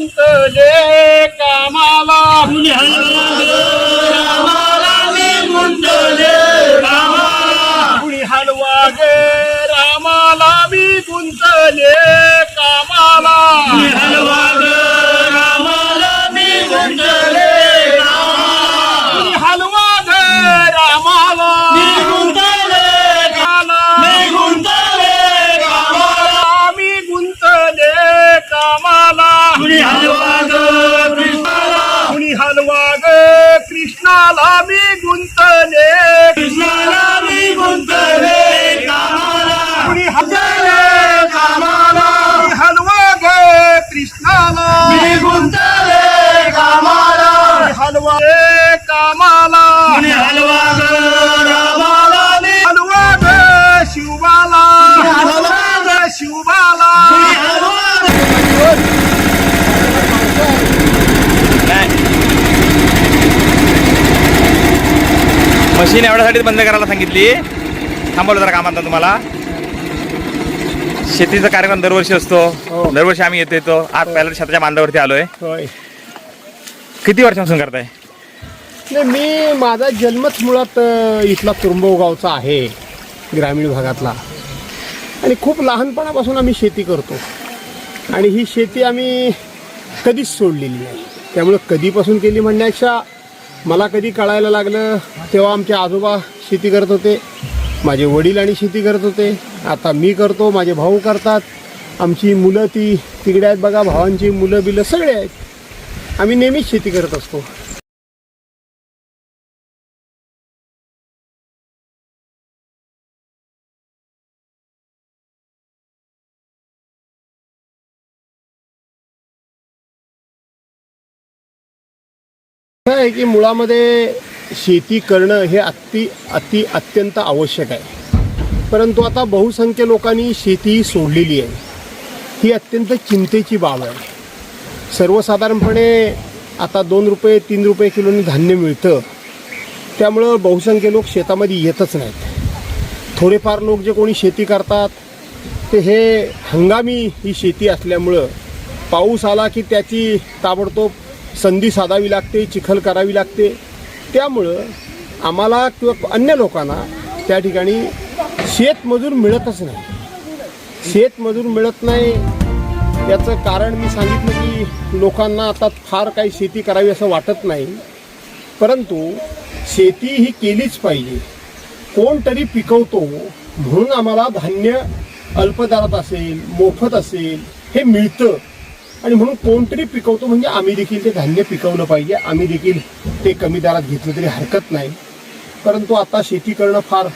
गुंतले कामाला. कुणी रामाला मी गुंतले रामाला कुणी हलवा गे रामाला मी गुंतले कृष्णाला. मी गुंतले कामाला. हलवा कामाला. हलवा ग रामाला मी हलवा गे शिवबाला. हलवा गे शिवबाला. कुणी हलवा ग मशीन एवढ्यासाठी बंद करायला सांगितली. थांबवलं जरा कामात तुम्हाला. शेतीचा कार्यक्रम दरवर्षी असतो. हो. दरवर्षी आम्ही येतो येतो. आज पहिल्या शेताच्या बांधावरती आलोय. होय. किती वर्षापासून करताय? नाही मी माझा जन्मच मुळात अ, इथला तुरुंबव गावचा आहे ग्रामीण भागातला. आणि खूप लहानपणापासून आम्ही शेती करतो. आणि ही शेती आम्ही कधीच सोडलेली नाही. त्यामुळं कधीपासून केली म्हणण्यापेक्षा मला कधी कळायला लागलं तेव्हा आमचे आजोबा शेती करत होते. माझे वडील आणि शेती करत होते. आता मी करतो माझे भाऊ करतात. आमची मुलं ती तिकडे आहेत बघा भावांची मुलं बिलं सगळे आहेत. आम्ही नेहमीच शेती करत असतो. आहे की मुळामध्ये शेती करणं हे अति अति अत्यंत आवश्यक आहे. परंतु आता बहुसंख्य लोकांनी शेती सोडलेली आहे. ही अत्यंत चिंतेची बाब आहे. सर्वसाधारणपणे आता दोन रुपये तीन रुपये किलोनी धान्य मिळतं. त्यामुळं बहुसंख्य लोक शेतामध्ये येतच नाहीत. थोडेफार लोक जे कोणी शेती करतात ते हे हंगामी ही शेती असल्यामुळं पाऊस आला की त्याची ताबडतोब संधी साधावी लागते चिखल करावी लागते. त्यामुळं आम्हाला किंवा अन्य लोकांना त्या ठिकाणी शेतमजूर मिळतच नाही. शेतमजूर मिळत नाही. याचं कारण मी सांगितलं की लोकांना आता फार काही शेती करावी असं वाटत नाही. परंतु शेती ही केलीच पाहिजे. कोणतरी पिकवतो म्हणून आम्हाला धान्य अल्पदरात असेल मोफत असेल हे मिळतं. आणि म्हणून कोणतरी पिकवतो म्हणजे आम्ही देखील ते धान्य पिकवलं पाहिजे. आम्ही देखील ते कमी दरात घेतलं तरी हरकत नाही. परंतु आता शेती करणं फार